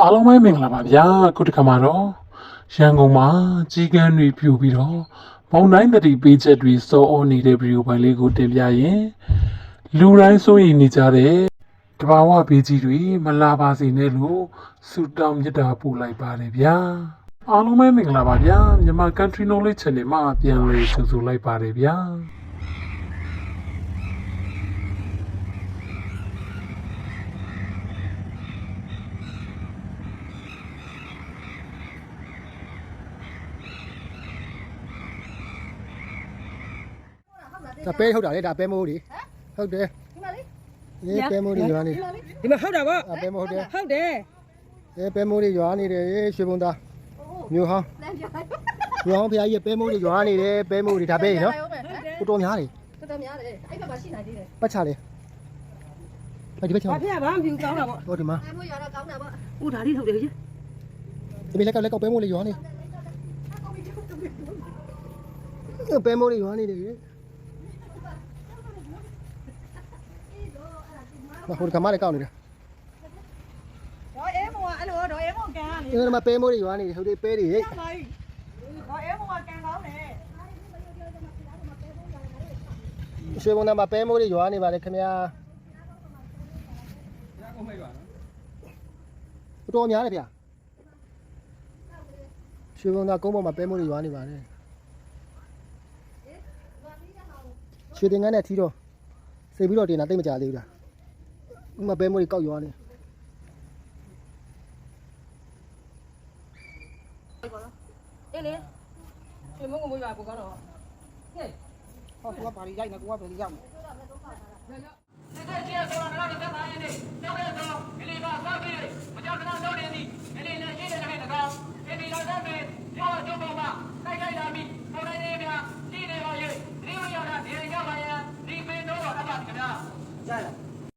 အားလုံးပဲမင်္ဂလာပါဗျာခုတစ်ခါမှာတော့ရန်ကုန်မှာကြီးကန်းတွေပြူပြီးတော့ဘုံတိုင်းတတိပေးချက်တွေစောအောနေတဲ့ဗီဒီယိုပိုင်းလေးကိုတင်ပြရင်လူတိုင်းစိုးရိမ်နေကြတဲ့တဘာဝဘေးကြီးတွေမလာပါစေနဲ့လို့ဆုတောင်းမြတ်တာပို့လိုက်ပါတယ်ဗျာအားလုံးပဲမင်္ဂလာပါဗျာမြန်မာ Country Knowledge Channel မှာပြန်လည်ကြိုဆိုလိုက်ပါတယ်ဗျာ ဒါပဲဟုတ်တာလေဒါပဲမိုးလေဟုတ်တယ်ဒီမှာလေးအေးပဲမိုးတွေရွာနေဒီမှာလေးဒီမှာဟုတ်တာဗောအပဲမိုးဟုတ်တယ်ဟုတ်တယ်အေးပဲမိုးတွေရွာနေတယ်ရွှေဘုံသားမြို့ဟောင်းလမ်းပြလိုက်မြို့ဟောင်းဖျားကြီးပဲမိုးတွေရွာနေတယ်ပဲမိုးတွေဒါပဲနော်ကိုတော်များလေတော်တော်များတယ်အဲ့ဘက်မှာရှိနိုင်သေးတယ်ပတ်ချလေအဲ့ဒီဘက်ချောဘာဖြစ်ရဘာမှမဖြစ်ကောင်းတာဗောဟောဒီမှာအဲ့မို့ရတော့ကောင်းတာပေါ့ဦးဒါလေးထုတ်တယ်ကြီးဒီဘက်လက်ကလက်ကောက်ပဲမိုးလေးရွာနေပဲမိုးတွေရွာနေတယ် မဟုတ်ကမလေးကောက်နေတယ်တော့အဲမောအဲ့လိုတော့အဲမောကန်ကနေဒီမှာပဲမိုးတွေရွာနေတယ်ဟုတ်တယ်ပဲတွေဟဲ့ပါပြီတော့အဲမောကန်ကောင်းတယ်ရွှေဘုံသားမှာပဲမိုးတွေရွာနေပါလေခင်ဗျာကိုတော်များတယ်ဗျာရွှေဘုံသားကုန်းပေါ်မှာပဲမိုးတွေရွာနေပါတယ်ရွှေတင်ကန်းနဲ့ထီတော့စိတ်ပြီးတော့တင်တာတိတ်မကြသေးဘူးလား ဥမာပဲမိုးတွေကောက်ရွာနေအေးလေဒီမုံကမွေးပါကိုကောင်းတော့ဟဲ့ဟောသူကပါရီရိုက်နေကိုကပဲရောက်နေကြ